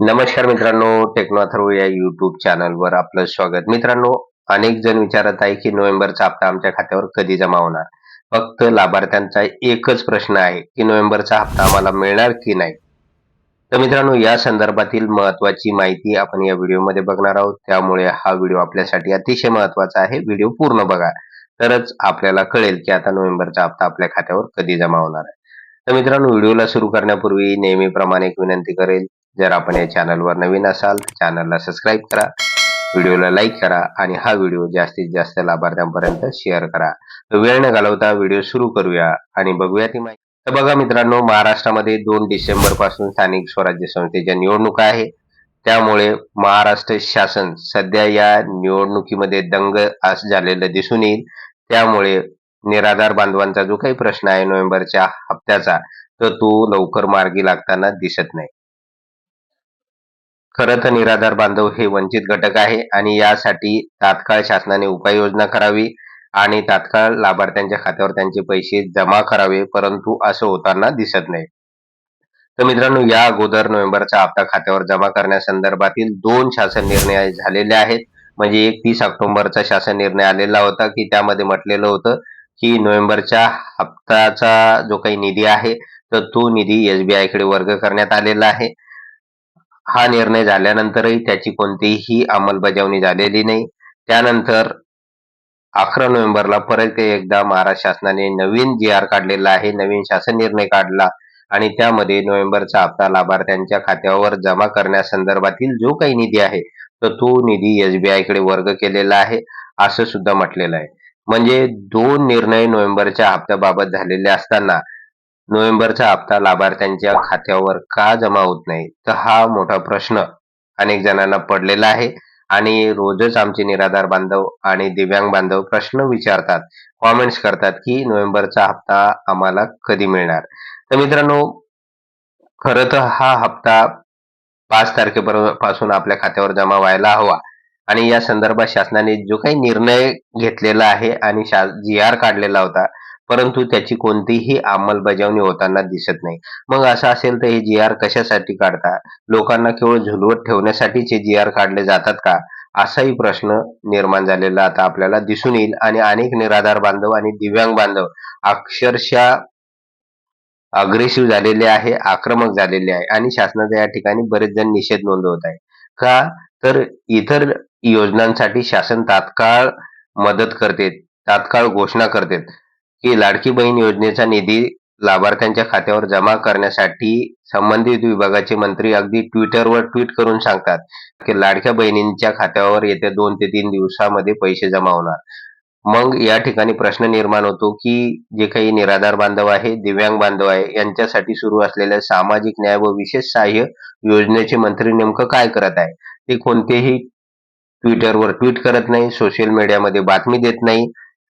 नमस्कार मित्रांनो टेक्नो अथर्व या युट्यूब चॅनलवर आपलं स्वागत. मित्रांनो अनेक जण विचारत आहे की नोव्हेंबरचा हप्ता आमच्या खात्यावर कधी जमा होणार? फक्त लाभार्थ्यांचा एकच प्रश्न आहे की नोव्हेंबरचा हप्ता आम्हाला मिळणार की नाही? तर मित्रांनो या संदर्भातील महत्वाची माहिती आपण या व्हिडिओमध्ये बघणार आहोत. त्यामुळे हा व्हिडिओ आपल्यासाठी अतिशय महत्त्वाचा आहे. व्हिडिओ पूर्ण बघा. तरच आपल्याला कळेल की आता नोव्हेंबरचा हप्ता आपल्या खात्यावर कधी जमा होणार आहे. तर मित्रांनो व्हिडिओला सुरू करण्यापूर्वी नेहमीप्रमाणे एक विनंती करेल जर आपण या चॅनलवर नवीन असाल तर चॅनलला सबस्क्राईब करा व्हिडिओला लाईक करा आणि हा व्हिडिओ जास्तीत जास्त लाभार्थ्यांपर्यंत शेअर करा. वेळ न घालवता व्हिडिओ सुरू करूया आणि बघूया ती माहिती. तर बघा मित्रांनो महाराष्ट्रामध्ये दोन डिसेंबरपासून स्थानिक स्वराज्य संस्थेच्या निवडणुका आहे त्यामुळे महाराष्ट्र शासन सध्या या निवडणुकीमध्ये दंग आस झालेलं दिसून येईल. त्यामुळे निराधार बांधवांचा जो काही प्रश्न आहे नोव्हेंबरच्या हप्त्याचा तर तो लवकर मार्गी लागताना दिसत नाही. खरं तर निराधार बांधव हे वंचित घटक आहे आणि यासाठी तात्काळ शासनाने उपाययोजना करावी आणि तात्काळ लाभार्थ्यांच्या खात्यावर त्यांचे पैसे जमा करावे परंतु असं होताना दिसत नाही. तर मित्रांनो या अगोदर नोव्हेंबरचा हप्ता खात्यावर जमा करण्यासंदर्भातील दोन शासन निर्णय झालेले आहेत. म्हणजे एक तीस ऑक्टोबरचा शासन निर्णय आलेला होता की त्यामध्ये म्हटलेलं होतं की नोव्हेंबरच्या हप्त्याचा जो काही निधी आहे तर तो निधी एसबीआयकडे वर्ग करण्यात आलेला आहे. हा निर्णय झाल्यानंतरही त्याची कोणतीही अंमलबजावणी झालेली नाही. त्यानंतर अकरा नोव्हेंबरला परत एकदा महाराष्ट्र शासनाने नवीन जी आर काढलेला आहे नवीन शासन निर्णय काढला आणि त्यामध्ये नोव्हेंबरचा हप्ता लाभार्थ्यांच्या खात्यावर जमा करण्यासंदर्भातील जो काही निधी आहे तर तो निधी एसबीआयकडे वर्ग केलेला आहे असं सुद्धा म्हटलेलं आहे. म्हणजे दोन निर्णय नोव्हेंबरच्या हप्त्याबाबत झालेले असताना नोव्हेंबरचा हप्ता लाभार्थ्यांच्या खात्यावर का जमा होत नाही? तर हा मोठा प्रश्न अनेक जणांना पडलेला आहे. आणि रोजच आमचे निराधार बांधव आणि दिव्यांग बांधव प्रश्न विचारतात कॉमेंट्स करतात की नोव्हेंबरचा हप्ता आम्हाला कधी मिळणार? तर मित्रांनो खरं तर हा हप्ता पाच तारखेपासून आपल्या खात्यावर जमा व्हायला हवा. आणि या संदर्भात शासनाने जो काही निर्णय घेतलेला आहे आणि जी आर काढलेला होता परंतु त्याची कोणतीही अंमलबजावणी होताना दिसत नाही. मग असं असेल तर हे जी आर कशासाठी काढता? लोकांना केवळ झुलवत ठेवण्यासाठीच हे जी आर काढले जातात का? असाही प्रश्न निर्माण झालेला आता आपल्याला दिसून येईल आणि अनेक निराधार बांधव आणि दिव्यांग बांधव अक्षरशः अग्रेसिव्ह झालेले आहे आक्रमक झालेले आहे आणि शासनाचा या ठिकाणी बरेच जण निषेध नोंदवत आहे का? तर इतर योजनांसाठी शासन तात्काळ मदत करते तात्काळ घोषणा करते. की लाडकी बहीण योजनेचा निधी लाभार्थ्यांच्या खात्यावर जमा करण्यासाठी संबंधित विभागाचे मंत्री अगदी ट्विटरवर ट्विट करून सांगतात की लाडक्या बहिणींच्या खात्यावर येत्या दोन ते तीन दिवसामध्ये पैसे जमा होणार. मग या ठिकाणी प्रश्न निर्माण होतो की जे काही निराधार बांधव आहे दिव्यांग बांधव आहे यांच्यासाठी सुरू असलेल्या सामाजिक न्याय व विशेष सहाय्य योजनेचे मंत्री नेमकं काय करत आहे ते कोणतेही ट्विटरवर ट्विट करत नाही सोशल मीडियामध्ये बातमी देत नाही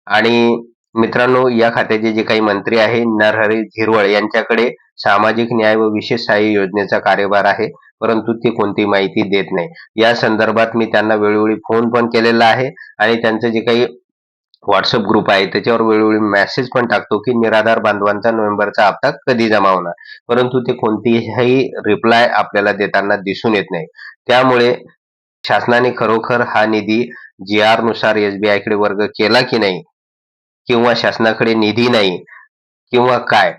आणि मित्रांनो या खात्याचे जे काही मंत्री आहे नरहरी झिरवळ यांच्याकडे सामाजिक न्याय व विशेष सहाय्य योजनेचा कार्यभार आहे परंतु ते कोणती माहिती देत नाही. या संदर्भात मी त्यांना वेळोवेळी फोन पण केलेला आहे आणि त्यांचं जे काही व्हॉट्सअप ग्रुप आहे त्याच्यावर वेळोवेळी मेसेज पण टाकतो की निराधार बांधवांचा नोव्हेंबरचा हप्ता कधी जमा होणार? परंतु ते कोणतीही रिप्लाय आपल्याला देताना दिसून येत नाही. त्यामुळे शासनाने खरोखर हा निधी जी आरनुसार एसबीआयकडे वर्ग केला की नाही किंवा शासनाकडे निधी नाही किंवा काय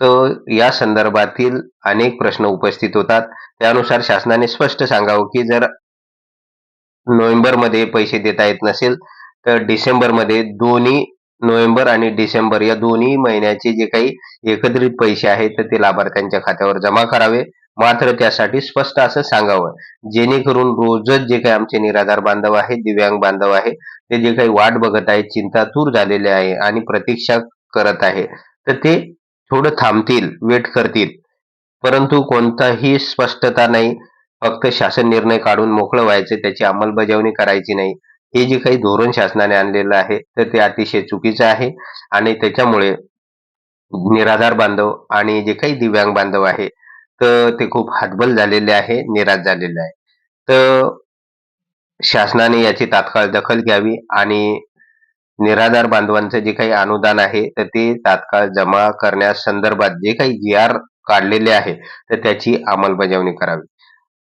तर या संदर्भातील अनेक प्रश्न उपस्थित होतात. त्यानुसार शासनाने स्पष्ट सांगावं की जर नोव्हेंबरमध्ये पैसे देता येत नसेल तर डिसेंबरमध्ये दोन्ही नोव्हेंबर आणि डिसेंबर या दोन्ही महिन्याचे जे काही एकत्रित पैसे आहेत तर ते लाभार्थ्यांच्या खात्यावर जमा करावे. मात्र त्यासाठी स्पष्ट असं सांगावं. जेणेकरून रोजच जे काही आमचे निराधार बांधव आहे दिव्यांग बांधव आहे ते जे काही वाट बघत आहेत चिंतातूर झालेले आहे आणि प्रतीक्षा करत आहे तर ते थोडं थांबतील वेट करतील. परंतु कोणताही स्पष्टता नाही. फक्त शासन निर्णय काढून मोकळं व्हायचं त्याची अंमलबजावणी करायची नाही. हे जे काही धोरण शासनाने आणलेलं आहे तर ते अतिशय चुकीचं आहे आणि त्याच्यामुळे निराधार बांधव आणि जे काही दिव्यांग बांधव आहे तर ते खूप हातबल झालेले आहे निराश झालेले आहे. तर शासनाने याची तात्काळ दखल घ्यावी आणि निराधार बांधवांचं जे काही अनुदान आहे तर ते तात्काळ जमा करण्यासंदर्भात जे काही जी आर काढलेले आहे तर त्याची अंमलबजावणी करावी.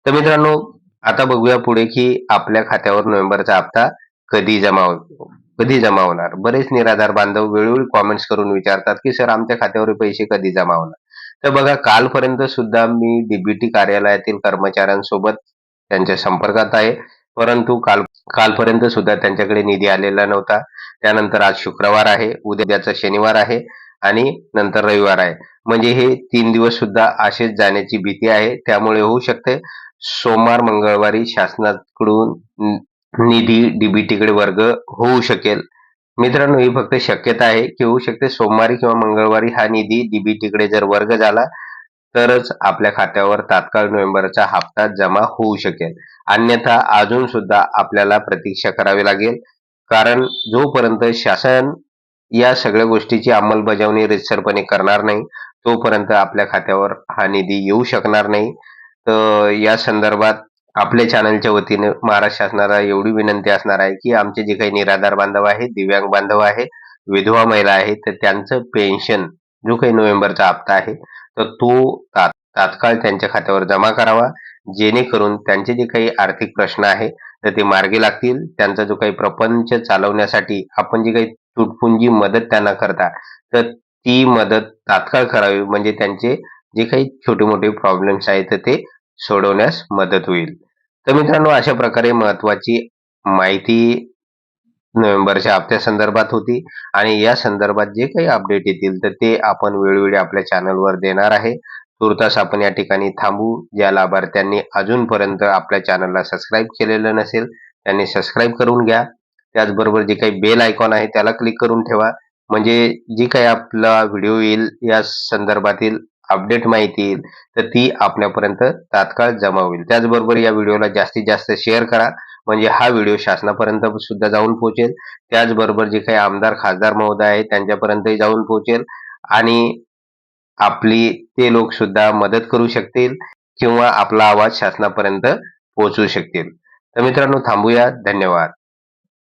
तर मित्रांनो आता बघूया पुढे की आपल्या खात्यावर नोव्हेंबरचा हप्ता कधी जमा हो कधी जमा होणार? बरेच निराधार बांधव वेळोवेळी कॉमेंट्स करून विचारतात की सर आमच्या खात्यावर पैसे कधी जमा होणार? तर बघा कालपर्यंत सुद्धा मी डीबीटी कार्यालयातील कर्मचाऱ्यांसोबत त्यांच्या संपर्कात आहे. परंतु काल कालपर्यंत सुद्धा त्यांच्याकडे निधी आलेला नव्हता. त्यानंतर आज शुक्रवार आहे. उद्याचा शनिवार आहे आणि नंतर रविवार आहे. म्हणजे हे तीन दिवस सुद्धा असेच जाण्याची भीती आहे. त्यामुळे होऊ शकते. सोमवार मंगळवारी शासनाकडून निधी डीबीटीकडे वर्ग होऊ शकेल. मित्रांनो ही फक्त शक्यता आहे की होऊ शकते सोमवारी किंवा मंगळवारी हा निधी डीबीटीकडे जर वर्ग झाला तरच आपल्या खात्यावर तात्काळ नोव्हेंबरचा हप्ता जमा होऊ शकेल. अन्यथा अजून सुद्धा आपल्याला प्रतीक्षा करावी लागेल. कारण जोपर्यंत शासन या सगळ्या गोष्टीची अंमलबजावणी रितसरपणे करणार नाही तोपर्यंत आपल्या खात्यावर हा निधी येऊ शकणार नाही. तर या संदर्भात आपल्या चॅनलच्या वतीने महाराष्ट्र शासनाला एवढी विनंती असणार आहे की आमचे जे काही निराधार बांधव आहेत दिव्यांग बांधव आहे विधवा महिला आहेत तर त्यांचं पेन्शन जो काही नोव्हेंबरचा हप्ता आहे तर तो तात्काळ त्यांच्या खात्यावर जमा करावा. जेणेकरून त्यांचे जे काही आर्थिक प्रश्न आहे तर ते मार्गी लागतील. त्यांचा जो काही प्रपंच चालवण्यासाठी आपण जी काही तुटपुंजी मदत त्यांना करता तर ती मदत तात्काळ करावी. म्हणजे त्यांचे जे काही छोटे मोठे प्रॉब्लेम्स आहेत तर ते सोडवण्यास मदत होईल. तर मित्रांनो अशा प्रकारे महत्वाची माहिती नोव्हेंबरच्या हप्त्या संदर्भात होती आणि या संदर्भात जे काही अपडेट येतील तर ते आपण वेळोवेळी आपल्या चॅनलवर देणार आहे. तुर्तास आपण या ठिकाणी थांबू ज्या लाभार्थ्यांनी अजूनपर्यंत आपल्या चॅनलला सबस्क्राईब केलेलं नसेल त्यांनी सबस्क्राईब करून घ्या. त्याचबरोबर जे काही बेल आयकॉन आहे त्याला क्लिक करून ठेवा. म्हणजे जी काही आपला व्हिडिओ येईल या संदर्भातील अपडेट माहिती येईल तर ती आपल्यापर्यंत तात्काळ जमा होईल. त्याचबरोबर या व्हिडिओला जास्तीत जास्त शेअर करा. म्हणजे हा व्हिडिओ शासनापर्यंत सुद्धा जाऊन पोहोचेल. त्याचबरोबर जे काही आमदार खासदार महोदय आहेत त्यांच्यापर्यंतही जाऊन पोहोचेल. आणि आपली ते लोक सुद्धा मदत करू शकतील किंवा आपला आवाज शासनापर्यंत पोहोचू शकतील. तर मित्रांनो थांबूया. धन्यवाद.